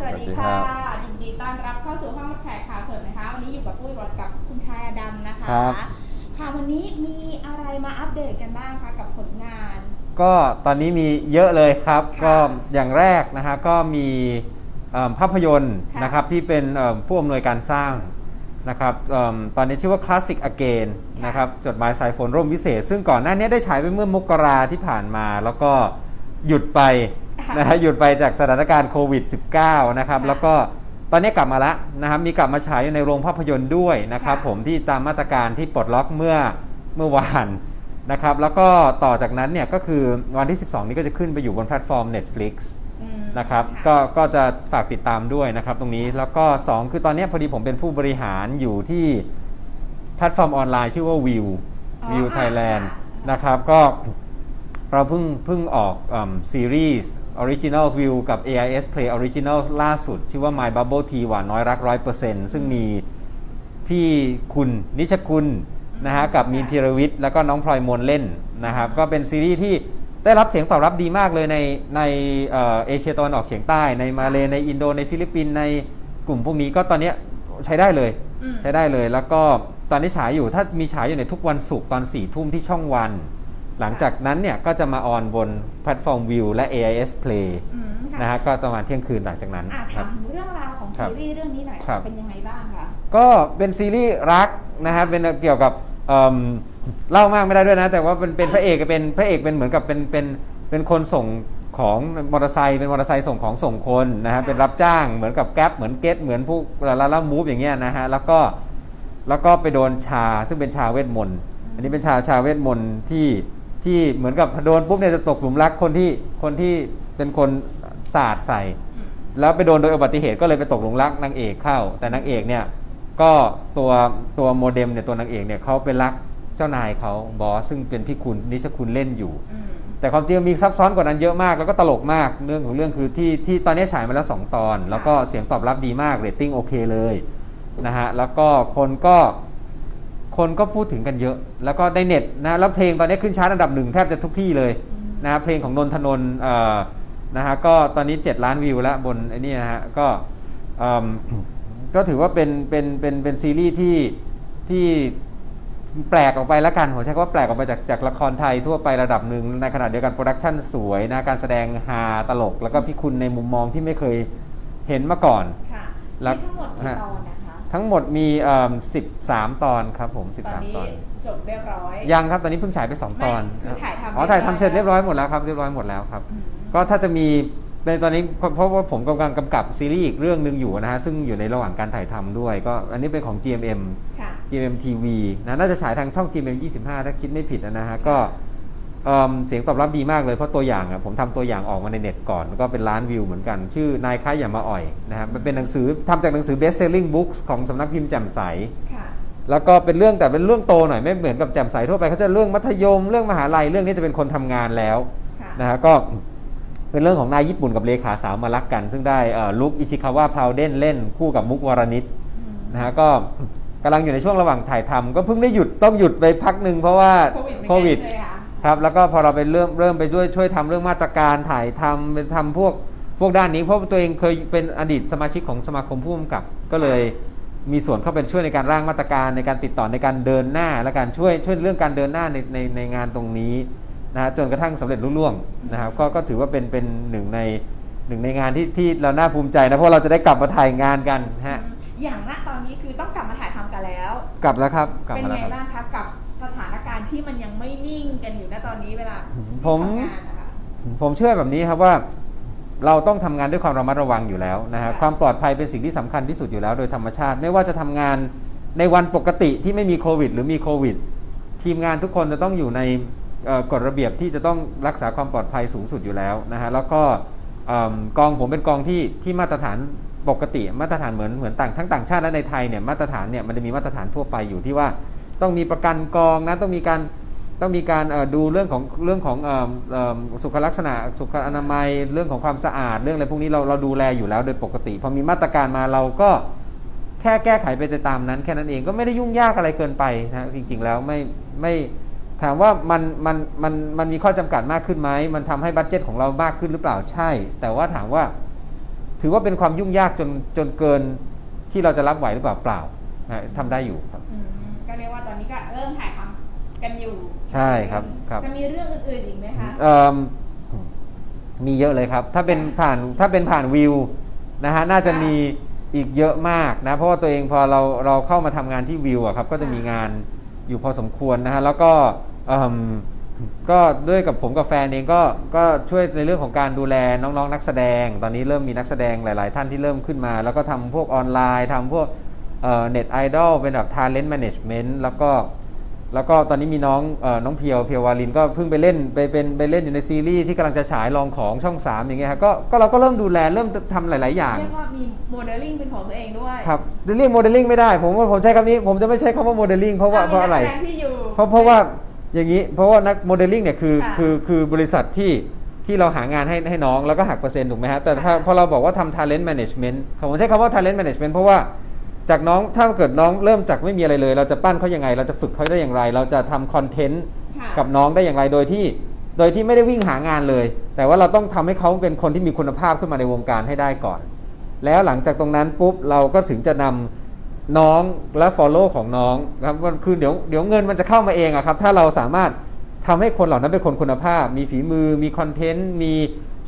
สวัสดีสวัสดีค่ะครับยินดีต้อนรับเข้าสู่ห้องแขกข่าวสดนะคะ วันนี้อยู่กับปุ้ยรถกับคุณชายอดำนะคะ ครับ ค่ะวันนี้มีอะไรมาอัปเดตกันบ้างคะกับผลงาน ก็ตอนนี้มีเยอะเลยครับ ค่ะก็อย่างแรกนะฮะก็มีเอิ่มภาพยนตร์ค่ะนะครับที่เป็นเอิ่มผู้อำนวยการสร้างนะครับเอิ่มตอนนี้ชื่อว่า Classic Again ค่ะ นะครับจดหมายสายฝนร่มวิเศษ ซึ่งก่อนหน้านี้ได้ฉายไปเมื่อมกราที่ผ่านมา แล้วก็หยุดไป นะฮะหยุดไปจากสถานการณ์โควิด -19 นะครับค่ะแล้วก็ตอนนี้กลับมาแล้วนะครับมีกลับมาฉายอยู่ในโรงภาพยนตร์ด้วยนะครับค่ะผมที่ตามมาตรการที่ปลดล็อกเมื่อเมื่อวานนะครับแล้วก็ต่อจากนั้นเนี่ยก็คือวันที่ 12 นี้ก็จะขึ้นไปอยู่บนแพลตฟอร์ม Netflix อืมนะครับะก็ก็จะฝากติดตามด้วยนะครับตรงนี้แล้วก็ 2 คือตอนนี้พอดีผมเป็นผู้บริหารอยู่ที่แพลตฟอร์มออนไลน์ชื่อว่า View อ๋อ View ค่ะ Thailand ค่ะนะครับก็เราเพิ่งเพิ่งออกซีรีส์ Original View กับ AIS Play Original ล่าสุดชื่อว่า My Bubble Tea หวานน้อยรักร้อยเปอร์เซ็นต์ซึ่งมีพี่คุณนิชคุณนะฮะกับมีนธีรวิทย์แล้วก็น้องพลอยมนเล่นนะครับ ก็เป็นซีรีส์ที่ได้รับเสียงตอบรับดีมากเลยในในเอ่อเอเชียตะวันออกเฉียงใต้ในมาเลในอินโดในฟิลิปปินส์ในกลุ่มพวกนี้ก็ตอนเนี้ยใช้ได้เลยอืมใช้ได้เลยแล้วก็ตอนนี้ฉายอยู่ถ้ามีฉายอยู่ในทุกวันศุกร์ตอน4ี่ทุ่มที่ช่องวัน หลังจากนั้นเนี่ยก็จะมาออนบนแพลตฟอร์มวิวและ AIS Play อืมค่ะนะฮะก็ประมาณเที่ยงคืนหลังจากนั้นอะครัถาบมเรื่องราวของครับซีรีส์เรื่องนี้หน่อยครับ เป็นยังไงบ้างคะ ก็เป็นซีรีส์รักนะฮะเป็นเกี่ยวกับเอิ่มเล่ามากไม่ได้ด้วยนะ แต่ว่าเป็นเป็นพระเอกเป็นพระเอกเป็นเหมือนกับเป็นเป็นเป็นคนส่งของมอเตอร์ไซค์เป็นมอเตอร์ไซค์ส่งของส่งคนนะฮะค่ะ เป็นรับจ้างเหมือนกับแก๊ปเหมือนเก็ตเหมือนพวกลาลาลามูฟอย่างเงี้ยนะฮะแล้วก็แล้วก็ไปโดนชาซึ่งเป็นชาเวทมนต์อันนี้เป็นชาชาเวทมนต์ที่ ที่เหมือนกับโดนปุ๊บเนี่ยจะตกหลุมรักคนที่คนที่เป็นคนสาดใส่อืมแล้วไปโดนโดยอุบัติเหตุก็เลยไปตกหลุมรักนางเอกเข้า แต่นางเอกเนี่ยก็ตัวตัวโมเด็มเนี่ยตัวนางเอกเนี่ยเขาไปรักเจ้านายเขาบอสซึ่งเป็นพี่คุณนิชคุณเล่นอยู่อืมแต่ความจริงมีซับซ้อนกว่านั้นเยอะมากแล้วก็ตลกมากเรื่องของเรื่องคือที่ที่ตอนนี้ฉายมาแล้ว 2 ตอน แล้วก็เสียงตอบรับดีมากเรตติ้งโอเคเลยนะฮะแล้วก็คนก็ คนก็พูดถึงกันเยอะ แล้วก็ในเน็ตนะแล้วเพลงตอนนี้ขึ้นชาร์ตอันดับหนึ่งแทบจะทุกที่เลยนะฮะเพลงของนนทนนท์เอ่อนะฮะก็ตอนนี้ 7 ล้านวิวแล้วบนไอ้นี่นะฮะก็เอิ่มก็ถือว่าเป็นเป็นเป็นเป็นซีรีส์ที่ที่แปลกออกไปแล้วกันผมใช้คำว่าแปลกออกไปจากจากละครไทยทั่วไประดับหนึ่งในขณะเดียวกันโปรดักชันสวยนะการแสดงฮาตลก แล้วก็พี่คุณในมุมมองที่ไม่เคยเห็นมาก่อนค่ะแล้วมีทั้งหมดกี่ฮะตอนนะคะ ทั้งหมดมีเอ่อ13 ตอนครับผม ตอนนี้13 ตอน จบเรียบร้อย ยังครับ ตอนนี้เพิ่งฉายไป 2 ตอนไม่คือถ่ายทำอ๋อถ่ายทำเสร็จเรีเรียยบบร้ร้ออยยหมดแล้วครับ เรียบร้อยหมดแล้วครับ อืม ก็ถ้าจะมีในตอนนี้เพราะเพราะว่าผมกำลังกำกับซีรีส์อีกเรื่องหนึ่งอยู่นะฮะ ซึ่งอยู่ในระหว่างการถ่ายทำด้วย ก็อันนี้เป็นของ GMM ค่ะ GMM TV นะน่าจะฉายทางช่อง GMM 25 ถ้าคิดไม่ผิดนะฮะ ก็ เอิ่มเสียงตอบรับดีมากเลยเพราะตัวอย่างอะผมทำตัวอย่างออกมาในเน็ตก่อน ก็เป็นล้านวิวเหมือนกัน ชื่อนายค้าอย่ามาอ่อยนะครับมันเป็นหนังสือทำจากหนังสือ best selling books ของสำนักพิมพ์แจ่มใสค่ะแล้วก็เป็นเรื่องแต่เป็นเรื่องโตหน่อยไม่เหมือนกับแจ่มใสทั่วไปเขาจะเรื่องมัธยมเรื่องมหาลัยเรื่องนี้จะเป็นคนทำงานแล้วค่ะนะฮะก็เป็นเรื่องของนายญี่ปุ่นกับเลขาสาวมารักกัน ซึ่งได้เอ่อลุคอิชิคาวะพราวเดนเล่นคู่กับมุกวรนิตอืมนะฮะก็กำลังอยู่ในช่วงระหว่างถ่ายทำก็เพิ่งได้หยุดต้องหยุดไปพักหนึ่งเพราะว่าโควิดเหมือนกันโควิดใช่ไหมคะครับแล้วก็พอเราไปเริ่มเริ่มไปด้วยช่วยทำเรื่องมาตรการถ่ายทำเป็นทำพวกพวกด้านนี้ เพราะว่าตัวเองเคยเป็นอดีตสมาชิกของสมาคมผู้กำกับ ก็เลยมีส่วนเข้าเป็นช่วยในการร่างมาตรการในการติดต่อในการเดินหน้า และการช่วยช่วยเรื่องการเดินหน้าในในในงานตรงนี้นะฮะจนกระทั่งสำเร็จรุ่ล่วงนะครับก็ก็ถือว่าเป็นเป็นหนึ่งในหนึ่งในงานที่ที่เราน่าภูมิใจนะเพราะเราจะได้กลับมาถ่ายงานกันฮะอืมอย่างณตอนนี้คือต้องกลับมาถ่ายทำกันแล้ว กลับแล้วครับกลับเป็นมาแล้วไงครับบ้างคะกับสถานการ ณ์ที่มันยังไม่นิ่งกันอยู่ณตอนนี้เวลาผมที่ทำงานนะคะผมเชื่อแบบนี้ครับว่าเราต้องทำงานด้วยความระมัดระวังอยู่แล้วนะฮะค่ะความปลอดภัยเป็นสิ่งที่สำคัญที่สุดอยู่แล้วโดยธรรมชาติ ไม่ว่าจะทำงานในวันปกติที่ไม่มีโควิด หรือมีโควิด ทีมงานทุกคนจะต้องอยู่ในเอ่อกฎระเบียบที่จะต้องรักษาความปลอดภัยสูงสุดอยู่แล้วนะฮะแล้วก็เอิ่มกองผมเป็นกองที่ที่มาตรฐานปกติ มาตรฐานเหมือนเหมือนต่างทั้งต่างชาติและในไทยเนี่ยมาตรฐานเนี่ยมันจะมีมาตรฐานทั่วไปอยู่ที่ว่า ต้องมีประกันกองนะต้องมีการต้องมีการดูเรื่องของเรื่องของออสุขลักษณะสุขอนามัยเรื่องของความสะอาดเรื่องอะไรพวกนี้เราเราดูแลอยู่แล้วโดยปกติพอมีมาตรการมาเราก็แค่แก้ไขไปตามนั้น แค่นั้นเองก็ไม่ได้ยุ่งยากอะไรเกินไปนะจริง ๆ แล้วไม่ไม่ถามว่ามันมันมันมันมีข้อจำกัดมากขึ้นไหมมันทำให้บัตเจ็ตของเรามากขึ้นหรือเปล่าใช่ แต่ว่าถามว่า ถือว่าเป็นความยุ่งยากจนจนเกินที่เราจะรับไหวหรือเปล่าเปล่านะทำได้อยู่ครับ ก็เรียกว่าตอนนี้ก็เริ่มถ่ายทำกันอยู่ใช่ครับครับ จะมีเรื่องอื่นๆอีกไหมคะเอิ่มมีเยอะเลยครับ ถ้าเป็นผ่านถ้าเป็นผ่านวิวนะฮะน่าจะมีอีกเยอะมากนะเพราะว่าตัวเองพอเราเราเข้ามาทำงานที่วิวอะครับก็จะมีงานอยู่พอสมควรนะฮะแล้วก็เอิ่มก็ด้วยกับผมกับแฟนเองก็ก็ช่วยในเรื่องของการดูแลน้องๆนักแสดง ตอนนี้เริ่มมีนักแสดงหลาย ๆ ท่านที่เริ่มขึ้นมา แล้วก็ทำพวกออนไลน์ทำพวก เน็ตไอดอลเป็นแบบ talent management แล้วก็แล้วก็ตอนนี้มีน้องเออน้องเพียวเพียววาลินก็เพิ่งไปเล่นไปเป็นไปเล่นอยู่ในซีรีส์ที่กำลังจะฉายลองของช่อง 3 อย่างเงี้ยครับก็ก็เราก็เริ่มดูแลเริ่มทำหลาย ๆ อย่างเรียกว่ามีโมเดลลิ่งเป็นของตัวเองด้วยครับจะเรียกโมเดลลิ่งไม่ได้ผมว่าผมใช้คำนี้ผมจะไม่ใช้คำว่าโมเดลลิ่งเพราะว่าอ่เพราะอะไรมีนักแสดงที่อยู่เพราะเพราะว่าอย่างนี้เพราะว่านักโมเดลลิ่งเนี่ยคือค่ะคือคือบริษัทที่ที่เราหางานให้ให้น้องแล้วก็หักเปอร์เซ็นต์ถูกไหมฮะแต่ถ้าค่ะพอเราบอกว่าทำ talent management ผมใช้คำว่า talent management เพราะว่า จากน้องถ้าเกิดน้องเริ่มจากไม่มีอะไรเลย เราจะปั้นเขายังไง เราจะฝึกเขาได้อย่างไร เราจะทำคอนเทนต์ค่ะกับน้องได้อย่างไรโดยที่ โดยที่ไม่ได้วิ่งหางานเลย แต่ว่าเราต้องทำให้เขาเป็นคนที่มีคุณภาพขึ้นมาในวงการให้ได้ก่อน แล้วหลังจากตรงนั้นปุ๊บเราก็ถึงจะนำน้องและ Follow ของน้องนะครับมันคือเดี๋ยวเดี๋ยวเงินมันจะเข้ามาเองอะครับ ถ้าเราสามารถทำให้คนเหล่านั้นเป็นคนคุณภาพ มีฝีมือ มีคอนเทนต์ มี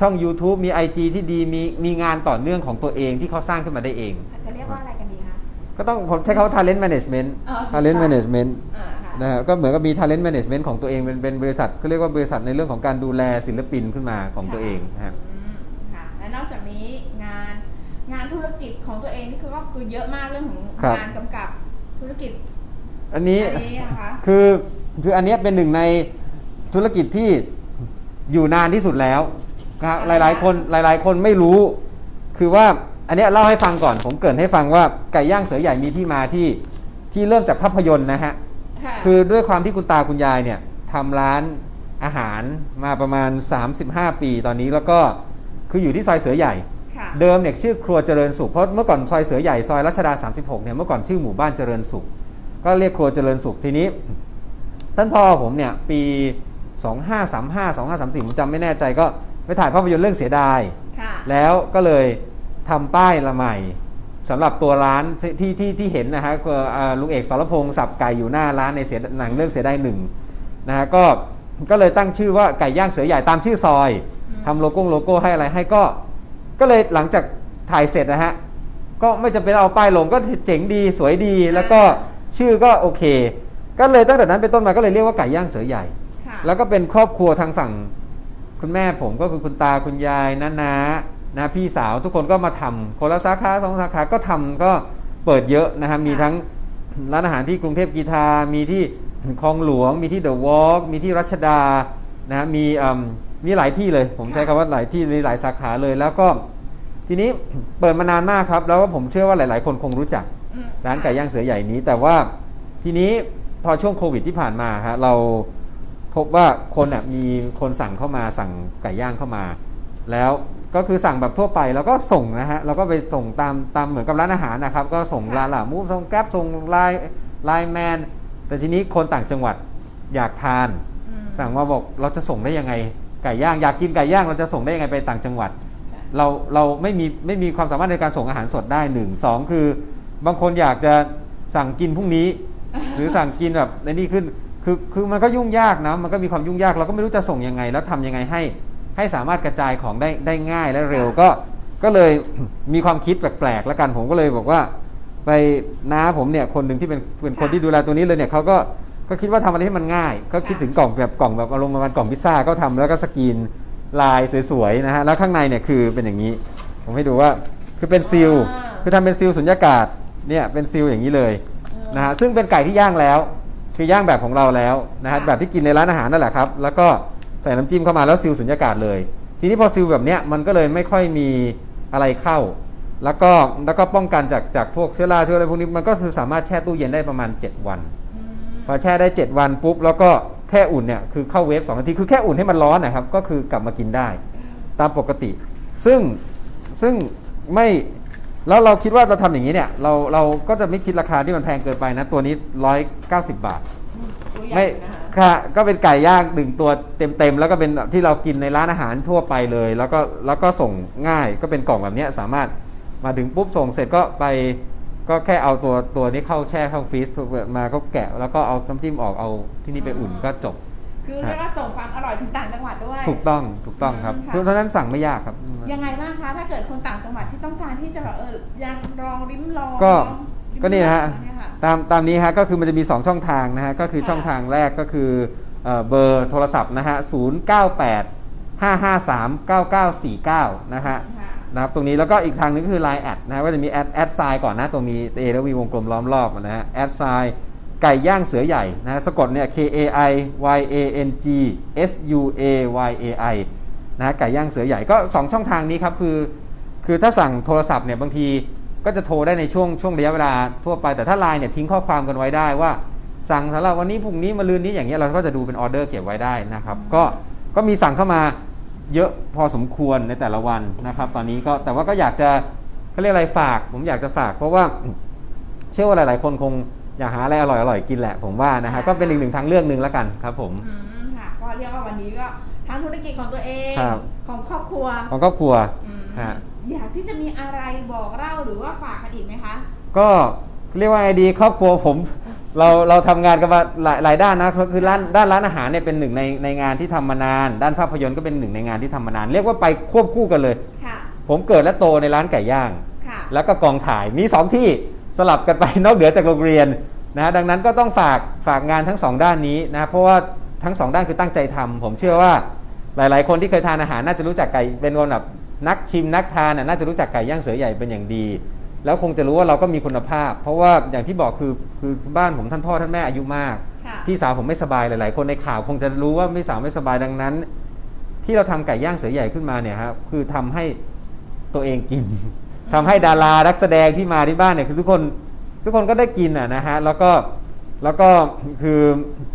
ช่อง YouTube มี IG ที่ดี มีมีงานต่อเนื่องของตัวเองที่เขาสร้างขึ้นมาได้เองอาจจะเรียกว่าอะไร กันดีคะก็ต้องผมใช้คำว่า talent management อ๋อ talent management อ่าค่ะนะฮะก็เหมือนกับมี talent management ของตัวเองเป็นเป็นบริษัทก็เรียกว่าบริษัทในเรื่องของการดูแลศิลปินขึ้นมาของตัวเองนะฮะอืมค่ะและนอกจากนี้งานงานธุรกิจของตัวเองนี่คือก็คือเยอะมากเรื่องของครับงานกำกับธุรกิจ อันนี้อันนี้นะคะคือคืออันเนี้ยเป็นหนึ่งในธุรกิจที่อยู่นานที่สุดแล้วนะครับหลาย ๆ คนหลาย ๆ คนไม่รู้คือว่า อันเนี้ยเล่าให้ฟังก่อนผมเกรินให้ฟังว่าไก่ย่างเสือใหญ่มีที่มาที่ที่เริ่มจากภาพยนตร์นะฮะค่ะคือด้วยความที่คุณตาคุณยายเนี่ยทำร้านอาหารมาประมาณ 35 ปีตอนนี้แล้วก็คืออยู่ที่ซอยเสือใหญ่ค่ะเดิมเนี่ยชื่อครัวเจริญสุขเพราะเมื่อก่อนซอยเสือใหญ่ซอยรัชดา 36เนี่ยเมื่อก่อนชื่อหมู่บ้านเจริญสุข ก็เรียกครัวเจริญสุขทีนี้ ท่านพ่อผมเนี่ยปี 2535 2534ผมจำไม่แน่ใจก็ไปถ่ายภาพยนตร์เรื่องเสียดายค่ะแล้วก็เลย ทำป้ายละใหม่สำหรับตัวร้านที่ที่ที่เห็นนะฮะก็อ่าลุงเอกสรพงศ์สับไก่อยู่หน้าร้านในเสียหนังเรื่องเสียดายหนึ่งนะฮะก็ก็เลยตั้งชื่อว่าไก่ย่างเสือใหญ่ตามชื่อซอยทำโลโก้โลโก้ให้อะไรให้ก็ ก็เลยหลังจากถ่ายเสร็จนะฮะก็ไม่จำเป็นเอาป้ายลงก็เจ๋งดีสวยดีแล้วก็ชื่อก็โอเค ก็เลยตั้งแต่นั้นเป็นต้นมาก็เลยเรียกว่าไก่ย่างเสือใหญ่ค่ะแล้วก็เป็นครอบครัวทางฝั่ง คุณแม่ผมก็คือคุณตาคุณยายน้านา นะพี่สาวทุกคนก็มาทำคนละสาขาสองสาขาก็ทำก็เปิดเยอะนะฮะมีทั้งร้านอาหารที่กรุงเทพกีทา มีที่คลองหลวง มีที่เดอะวอล์กมีที่รัชดานะฮะมีเอิ่มมีหลายที่เลย ผมใช้คำว่าหลายที่มีหลายสาขาเลยแล้วก็ทีนี้เปิดมานานมากครับ แล้วก็ผมเชื่อว่าหลาย ๆ คนคงรู้จักอืมร้านไก่ย่างเสือใหญ่นี้ แต่ว่าทีนี้พอช่วงโควิดที่ผ่านมาฮะเราพบว่าคนอะมีคนสั่งเข้ามาสั่งไก่ย่างเข้ามา แล้ว ก็คือสั่งแบบทั่วไปแล้วก็ส่งนะฮะเราก็ไปส่งตามตามเหมือนกับร้านอาหารนะครับ ก็ส่งลาลามูฟส่งแกร็บส่งไลน์ไลน์แมนแต่ทีนี้คนต่างจังหวัดอยากทานอืมสั่งมาบอกเราจะส่งได้ยังไงไก่ย่างอยากกินไก่ย่างเราจะส่งได้ยังไงไปต่างจังหวัด เราเราไม่มีไม่มีความสามารถในการส่งอาหารสดได้หนึ่งสองคือบางคนอยากจะสั่งกินพรุ่งนี้ หรือสั่งกินแบบในนี่ขึ้นคือคือมันก็ยุ่งยากนะมันก็มีความยุ่งยากเราก็ไม่รู้จะส่งยังไง แล้วทำยังไงให้ ให้สามารถกระจายของได้ได้ง่ายและเร็วก็ก็เลยมีความคิดแปลกๆแล้วกันผมก็เลยบอกว่า ไปน้าผมเนี่ยคนหนึ่งที่เป็นเป็นคนที่ดูแลตัวนี้เลยเนี่ยเขาก็ก็คิดว่าทำอะไรให้มันง่าย ก็คิดถึงกล่องแบบกล่องแบบอารมณ์ประมาณกล่องพิซซ่าก็ทำแล้วก็สกรีนลายสวยๆนะฮะแล้วข้างในเนี่ยคือเป็นอย่างนี้ ผมให้ดูว่าคือเป็นซีลอ่าคือทำเป็นซีลสุญญากาศเนี่ยเป็นซีลอย่างนี้เลยเออนะฮะซึ่งเป็นไก่ที่ย่างแล้ว คือย่างแบบของเราแล้วนะฮะค่ะแบบที่กินในร้านอาหารนั่นแหละครับ แล้วก็ ใส่น้ำจิ้มเข้ามาแล้วซีลสุญญากาศเลย ทีนี้พอซีลแบบเนี้ยมันก็เลยไม่ค่อยมีอะไรเข้า แล้วก็แล้วก็ป้องกันจากจากพวกเชื้อราเชื้ออะไรพวกนี้มันก็คือสามารถแช่ตู้เย็นได้ประมาณ 7 วันอืมพอแช่ได้ 7 วันปุ๊บแล้วก็แค่อุ่นเนี่ยคือเข้าเวฟ2นาทีคือแค่อุ่นให้มันร้อนนะครับก็คือกลับมากินได้ ตามปกติ ซึ่งซึ่งไม่แล้วเราคิดว่าเราทำอย่างนี้เนี่ยเราเราก็จะไม่คิดราคาที่มันแพงเกินไปนะ ตัวนี้ 190 บาทตัวใหญ่ไม่นะ คะค่ะก็เป็นไก่ย่างหนึ่งตัวเต็มๆ แล้วก็เป็นที่เรากินในร้านอาหารทั่วไปเลย แล้วก็แล้วก็ส่งง่ายก็เป็นกล่องแบบเนี้ยสามารถมาถึงปุ๊บส่งเสร็จก็ไปก็แค่เอาตัวตัวนี้เข้าแช่เข้าฟรีซมาก็แกะ แล้วก็เอาน้ำจิ้มออกเอาที่นี่ไปอุ่นก็จบ คือเรียกว่าส่งความอร่อยถึงต่างจังหวัดด้วยถูกต้องถูกต้องครับอืมค่ะเพราะฉะนั้นสั่งไม่ยากครับ ยังไงบ้างคะถ้าเกิดคนต่างจังหวัดที่ต้องการที่จะแบบเออยังลองริมลองก็ลิ้มก็นี่นะฮะลองเยค่ ตามตามนี้ฮะก็คือมันจะมี 2 ช่องทางนะฮะก็คือค่ะ ช่องทางแรกก็คือเอ่อเบอร์โทรศัพท์นะฮะ098 553 9949นะฮะค่ะนะครับตรงนี้แล้วก็อีกทางหนึงก็คือ Line แอดนะฮะก็จะมีแอดแอดไซน์ก่อนนะตัวมีเอแล้วมีวงกลมล้อมรอบนะฮะแอดไซน์ไก่ย่างเสือใหญ่นะฮะสะกดเนี่ย K A I Y A N G S U A Y A I นะฮะไก่ย่างเสือใหญ่ก็ 2 ช่องทางนี้ครับคือ คือถ้าสั่งโทรศัพท์เนี่ยบางที ก็จะโทรได้ในช่วงช่วงระยะเวลาทั่วไปแต่ถ้าไลน์เนี่ยทิ้งข้อความกันไว้ได้ว่า สั่งสำหรับวันนี้พรุ่งนี้มาลืนนี้อย่างเงี้ยเราก็จะดูเป็นออเดอร์เก็บไว้ได้นะครับ ก็ก็มีสั่งเข้ามาเยอะพอสมควรในแต่ละวันนะครับ ตอนนี้ก็แต่ว่าก็อยากจะเขาเรียกอะไรฝาก ผมอยากจะฝาก เพราะว่าเชื่อว่าหลาย ๆ คนคงอยากหาอะไรอร่อยๆกินแหละ ผมว่านะฮะก็เป็นอีกหนึ่งทางเลือกหนึ่งแล้วกันครับ ผมอืมค่ะก็เรียกว่าวันนี้ก็ทั้งธุรกิจของตัวเอง ครับของครอบครัวของครอบครัวอืม ฮะ อยากที่จะมีอะไรบอกเล่าหรือว่าฝากกันอีกไหมคะ ก็เรียกว่าไงดีครอบครัวผมเราเราทำงานกันมาหลายหลายด้านนะก็คือร้านด้านร้านอาหารเนี่ยเป็นหนึ่งในในงานที่ทำมานาน ด้านภาพยนตร์ก็เป็นหนึ่งในงานที่ทำมานาน เรียกว่าไปควบคู่กันเลยค่ะผมเกิดและโตในร้านไก่ย่างค่ะแล้วก็กองถ่ายมี 2 ที่สลับกันไปนอกเหนือจากโรงเรียนนะดังนั้นก็ต้องฝากฝากงานทั้ง 2 ด้านนี้นะเพราะว่าทั้ง 2 ด้านคือตั้งใจทำผมเชื่อว่าหลาย ๆ คนที่เคยทานอาหารน่าจะรู้จักไก่เป็นคนแบบ นักชิมนักทานน่ะน่าจะรู้จักไก่ย่างเสือใหญ่เป็นอย่างดี แล้วคงจะรู้ว่าเราก็มีคุณภาพ เพราะว่าอย่างที่บอกคือคือบ้านผมท่านพ่อท่านแม่อายุมากค่ะพี่สาวผมไม่สบายหลาย ๆ คนในข่าวคงจะรู้ว่าพี่สาวไม่สบายดังนั้น ที่เราทำไก่ย่างเสือใหญ่ขึ้นมาเนี่ยครับคือทำให้ตัวเองกินทำให้ดารานักแสดงที่มาที่บ้านเนี่ยคือทุกคนทุกคนก็ได้กินอะนะฮะแล้วก็แล้วก็คือ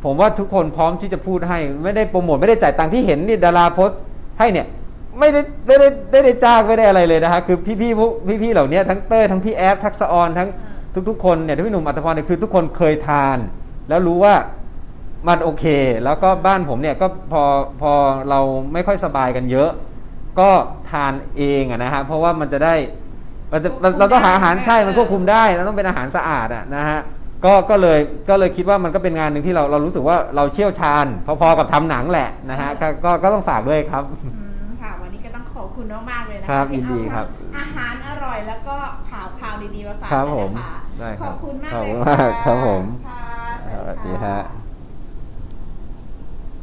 ผมว่าทุกคนพร้อมที่จะพูดให้ ไม่ได้โปรโมทไม่ได้จ่ายตังค์ที่เห็นนี่ดาราโพสต์ให้เนี่ย ไม่ได้ไม่ได้ไม่ได้จ้างไม่ได้อะไรเลยนะฮะคือพี่ๆพวกพี่ๆเหล่านี้ทั้งเต้ยทั้งพี่แอฟทักษะออนทั้งทุก ๆ คนเนี่ยที่พี่หนุ่มอัตพรเนี่ยคือทุกคนเคยทาน แล้วรู้ว่ามันโอเค แล้วก็บ้านผมเนี่ยก็พอพอเราไม่ค่อยสบายกันเยอะ ก็ทานเองอะนะฮะเพราะว่ามันจะได้เราจะเราเราต้องหาอาหารใช่มันควบคุมได้แล้วต้องเป็นอาหารสะอาดอะนะฮะก็ก็เลยก็เลยคิดว่ามันก็เป็นงานหนึ่งที่เราเรารู้สึกว่าเราเชี่ยวชาญ พอๆกับทำหนังแหละนะฮะก็ก็ก็ต้องฝากด้วยครับ คุณมากๆเลยนะครับที่ยินดีเอาครับอาหารอร่อยแล้วก็ข่าวข่าวดีๆมาฝากครับกันผมนะคะได้ครับขอบคุณมากขอบเลยคุณค่ะมากครับผมค่ะสวัสดีค่ฮะ